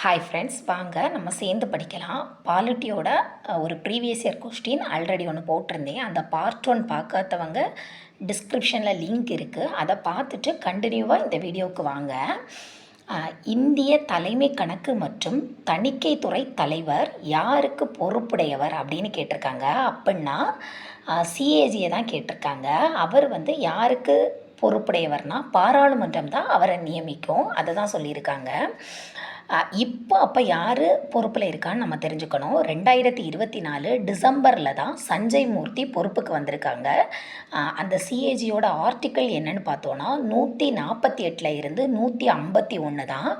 Hi friends வாங்க நம்ம சேர்ந்து படிக்கலாம். பாலிட்டியோட ஒரு ப்ரீவியஸ் இயர் கொஸ்டின் ஆல்ரெடி ஒன்று போட்டிருந்தேன். அந்த பார்ட் ஒன் பார்க்காதவங்க டிஸ்கிரிப்ஷனில் லிங்க் இருக்குது அதை பார்த்துட்டு கண்டினியூவாக இந்த வீடியோவுக்கு வாங்க. இந்திய தலைமை கணக்கு மற்றும் தணிக்கைத்துறை தலைவர் யாருக்கு பொறுப்புடையவர் அப்படின்னு கேட்டிருக்காங்க. அப்படின்னா சிஏஜியை தான் கேட்டிருக்காங்க. அவர் வந்து யாருக்கு பொறுப்புடையவர்னா பாராளுமன்றம் தான் அவரை நியமிக்கும். அதை தான் சொல்லியிருக்காங்க. இப்போ அப்போ யார் பொறுப்பில் இருக்கான்னு நம்ம தெரிஞ்சுக்கணும். ரெண்டாயிரத்தி இருபத்தி நாலு டிசம்பரில் தான் சஞ்சய் மூர்த்தி பொறுப்புக்கு வந்திருக்காங்க. அந்த சிஏஜியோட ஆர்டிக்கிள் என்னன்னு பார்த்தோன்னா நூற்றி நாற்பத்தி எட்டில் இருந்து நூற்றி ஐம்பத்தி ஒன்று தான்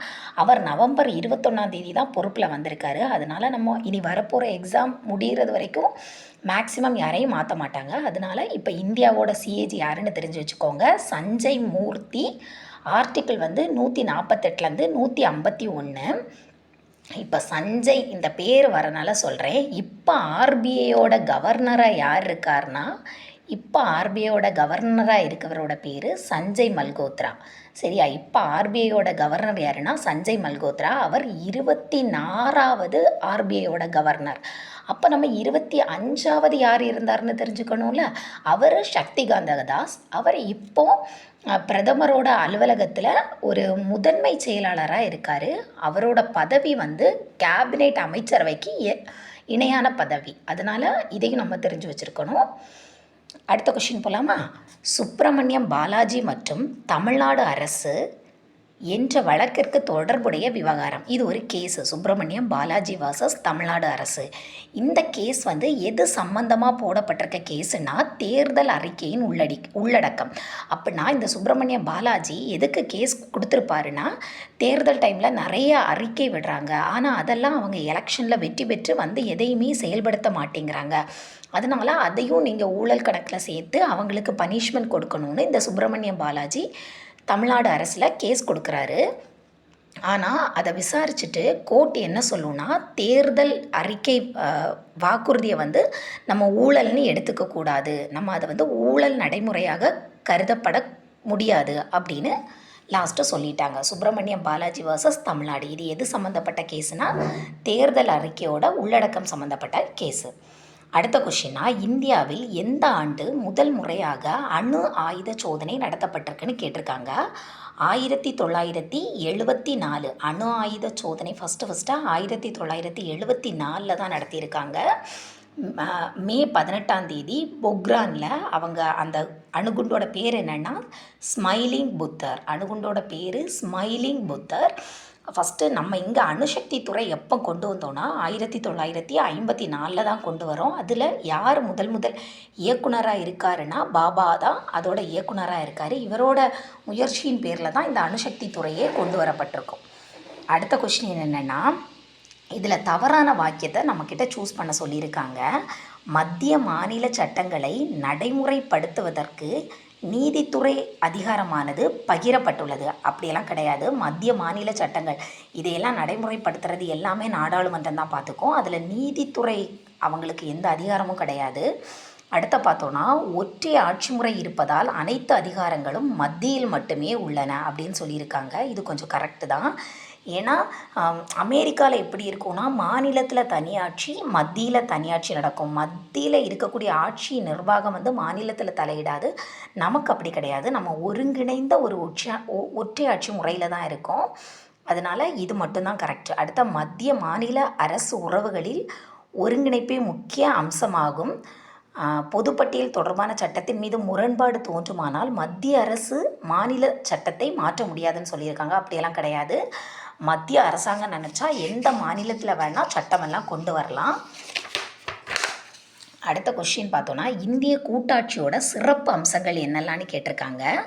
அவர் நவம்பர் இருபத்தொன்னாந்தேதி தான் பொறுப்பில் வந்திருக்காரு. அதனால் நம்ம இனி வரப்போகிற எக்ஸாம் முடிகிறது வரைக்கும் மேக்ஸிமம் யாரையும் மாற்ற மாட்டாங்க. அதனால இப்போ இந்தியாவோட சிஏஜி யாருன்னு தெரிஞ்சு வச்சுக்கோங்க. சஞ்சய் மூர்த்தி ஆர்டிக்கிள் வந்து நூற்றி நாற்பத்தெட்டுலேருந்து நூற்றி ஐம்பத்தி ஒன்று இப்போ சஞ்சய் இந்த பேர் வரனால சொல்கிறேன் இப்போ ஆர்பிஐயோட கவர்னராக யார் இருக்கார்னா இப்போ ஆர்பிஐயோட கவர்னராக இருக்கவரோட பேர் சஞ்சய் மல்கோத்ரா. சரியா? இப்போ ஆர்பிஐயோட கவர்னர் யாருன்னா சஞ்சய் மல்கோத்ரா. அவர் இருபத்தி நாறாவது ஆர்பிஐயோட கவர்னர் அப்போ நம்ம இருபத்தி அஞ்சாவது யார் இருந்தார்னு தெரிஞ்சுக்கணும்ல? அவர் சக்திகாந்த தாஸ். அவர் இப்போ பிரதமரோட அலுவலகத்தில் ஒரு முதன்மை செயலாளராக இருக்கார். அவரோட பதவி வந்து கேபினெட் அமைச்சரவைக்கு எ- இணையான பதவி. அதனால் இதையும் நம்ம தெரிஞ்சு வச்சுருக்கணும். அடுத்த கொஷின் போகலாமா சுப்பிரமணியம் பாலாஜி மற்றும் தமிழ்நாடு அரசு என்ற வழக்கிற்கு தொடர்புடைய விவகாரம். இது ஒரு கேஸு சுப்பிரமணியம் பாலாஜி வாசஸ் தமிழ்நாடு அரசு. இந்த கேஸ் வந்து எது சம்பந்தமாக போடப்பட்டிருக்க கேஸுனா தேர்தல் அறிக்கையின் உள்ளடி உள்ளடக்கம். அப்படின்னா இந்த சுப்பிரமணியம் பாலாஜி எதுக்கு கேஸ் கொடுத்துருப்பாருன்னா தேர்தல் டைமில் நிறைய அறிக்கை விடுறாங்க. ஆனால் அதெல்லாம் அவங்க எலெக்ஷனில் வெற்றி பெற்று வந்து எதையுமே செயல்படுத்த மாட்டேங்கிறாங்க. அதனால் அதையும் நீங்கள் ஊழல் கணக்கில் சேர்த்து அவங்களுக்கு பனிஷ்மெண்ட் கொடுக்கணும்னு இந்த சுப்பிரமணியம் பாலாஜி தமிழ்நாடு அரசில் கேஸ் கொடுக்குறாரு. ஆனால் அதை விசாரிச்சுட்டு கோர்ட் என்ன சொல்லுன்னா தேர்தல் அறிக்கை வாக்குறுதியை வந்து நம்ம ஊழல்னு எடுத்துக்கக்கூடாது நம்ம அதை வந்து ஊழல் நடைமுறையாக கருதப்பட முடியாது அப்படின்னு லாஸ்ட்டு சொல்லிட்டாங்க. சுப்பிரமணியம் பாலாஜி வர்சஸ் தமிழ்நாடு. இது எது சம்மந்தப்பட்ட கேஸுனால் தேர்தல் அறிக்கையோட உள்ளடக்கம் சம்மந்தப்பட்ட கேஸு அடுத்த கொஷினா இந்தியாவில் எந்த ஆண்டு முதல் முறையாக அணு ஆயுத சோதனை நடத்தப்பட்டிருக்குன்னு கேட்டிருக்காங்க? ஆயிரத்தி தொள்ளாயிரத்தி எழுபத்தி நாலு அணு ஆயுத சோதனை ஃபஸ்ட்டு ஃபஸ்ட்டாக ஆயிரத்தி தொள்ளாயிரத்தி எழுபத்தி நாலில் தான் நடத்தியிருக்காங்க. மே பதினெட்டாம் தேதி பொக்ரானில் அவங்க அந்த அணுகுண்டோட பேர் என்னென்னா ஸ்மைலிங் புத்தர். அணுகுண்டோட பேர் ஸ்மைலிங் புத்தர். ஃபஸ்ட்டு நம்ம இங்கே அணுசக்தி துறை எப்போ கொண்டு வந்தோன்னா ஆயிரத்தி தொள்ளாயிரத்தி ஐம்பத்தி நாலில் தான் கொண்டு வரோம். அதில் யார் முதல் முதல் இயக்குனராக இருக்காருன்னா பாபா தான். அதோட இயக்குனராக இருக்கார். இவரோட முயற்சியின் பேரில் தான் இந்த அணுசக்தி துறையே கொண்டு வரப்பட்டிருக்கும். அடுத்த கொஷின் என்னென்னா இதில் தவறான வாக்கியத்தை நம்மக்கிட்ட சூஸ் பண்ண சொல்லியிருக்காங்க. மத்திய மாநில சட்டங்களை நடைமுறைப்படுத்துவதற்கு நீதித்துறை அதிகாரமானது பகிரப்பட்டுள்ளது. அப்படியெல்லாம் கிடையாது. மத்திய மாநில சட்டங்கள். இதையெல்லாம் நடைமுறைப்படுத்துறது எல்லாமே நாடாளுமன்றம் தான் பார்த்துக்கும். அதில் நீதித்துறை அவங்களுக்கு எந்த அதிகாரமும் கிடையாது. அடுத்த பார்த்தோன்னா ஒற்றை ஆட்சி முறை இருப்பதால் அனைத்து அதிகாரங்களும் மத்தியில் மட்டுமே உள்ளன அப்படின்னு சொல்லியிருக்காங்க. இது கொஞ்சம் கரெக்டு தான். ஏன்னா அமெரிக்காவில் எப்படி இருக்கும்னா மாநிலத்தில் தனியாட்சி மத்தியில் தனியாட்சி நடக்கும். மத்தியில் இருக்கக்கூடிய ஆட்சி நிர்வாகம் வந்து மாநிலத்தில் தலையிடாது. நமக்கு அப்படி கிடையாது. நம்ம ஒருங்கிணைந்த ஒரு ஒற்றை ஒ- ஒற்றை ஆட்சி முறையில் தான் இருக்கோம். அதனால் இது மட்டும்தான் கரெக்ட். அடுத்த மத்திய மாநில அரசு உறவுகளில் ஒருங்கிணைப்பே முக்கிய அம்சமாகும். பொதுப்பட்டியல் தொடர்பான சட்டத்தின் மீது முரண்பாடு தோன்றுமானால் மத்திய அரசு மாநில சட்டத்தை மாற்ற முடியாதுன்னு சொல்லியிருக்காங்க. அப்படியெல்லாம் கிடையாது. மத்திய அரசாங்கம் நினச்சா எந்த மாநிலத்தில் வேணால் சட்டமெல்லாம் கொண்டு வரலாம். அடுத்த கொஷின் பார்த்தோன்னா இந்திய கூட்டாட்சியோட சிறப்பு அம்சங்கள் என்னெல்லாம்னு கேட்டிருக்காங்க.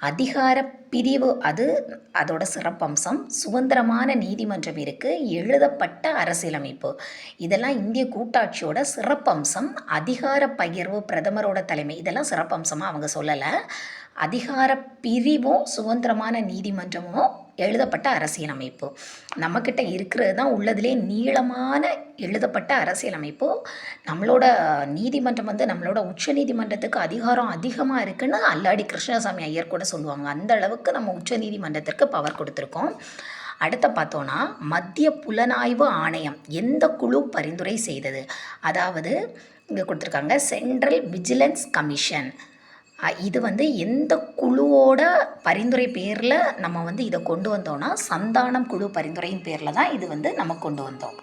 அதிகார பிரிவு அது அதோட சிறப்பம்சம் சுதந்திரமான நீதிமன்றம் இருக்குது எழுதப்பட்ட அரசியலமைப்பு. இதெல்லாம் இந்திய கூட்டாட்சியோட சிறப்பம்சம் அதிகார பகிர்வு பிரதமரோட தலைமை. இதெல்லாம் சிறப்பம்சமாக அவங்க சொல்லலை. அதிகார பிரிவும் சுதந்திரமான நீதிமன்றமும் எழுதப்பட்ட அரசியலமைப்பு. நம்மக்கிட்ட இருக்கிறது தான் உள்ளதுலேயே நீளமான எழுதப்பட்ட அரசியலமைப்பு. நம்மளோட நீதிமன்றம் வந்து நம்மளோட உச்ச நீதிமன்றத்துக்கு அதிகாரம் அதிகமாக இருக்குன்னு அல்லாடி கிருஷ்ணசாமி ஐயர் கூட சொல்லுவாங்க. அந்த அளவுக்கு நம்ம உச்ச நீதிமன்றத்திற்கு பவர் கொடுத்துருக்கோம். அடுத்த பார்த்தோன்னா மத்திய புலனாய்வு ஆணையம் எந்த குழு பரிந்துரை செய்தது? அதாவது இங்கே கொடுத்துருக்காங்க சென்ட்ரல் விஜிலன்ஸ் கமிஷன் இது வந்து எந்த குழுவோட பரிந்துரை பேரில் நம்ம வந்து இதை கொண்டு வந்தோம்னா சந்தானம் குழு பரிந்துரையின் பேரில் தான் இது வந்து நம்ம கொண்டு வந்தோம்.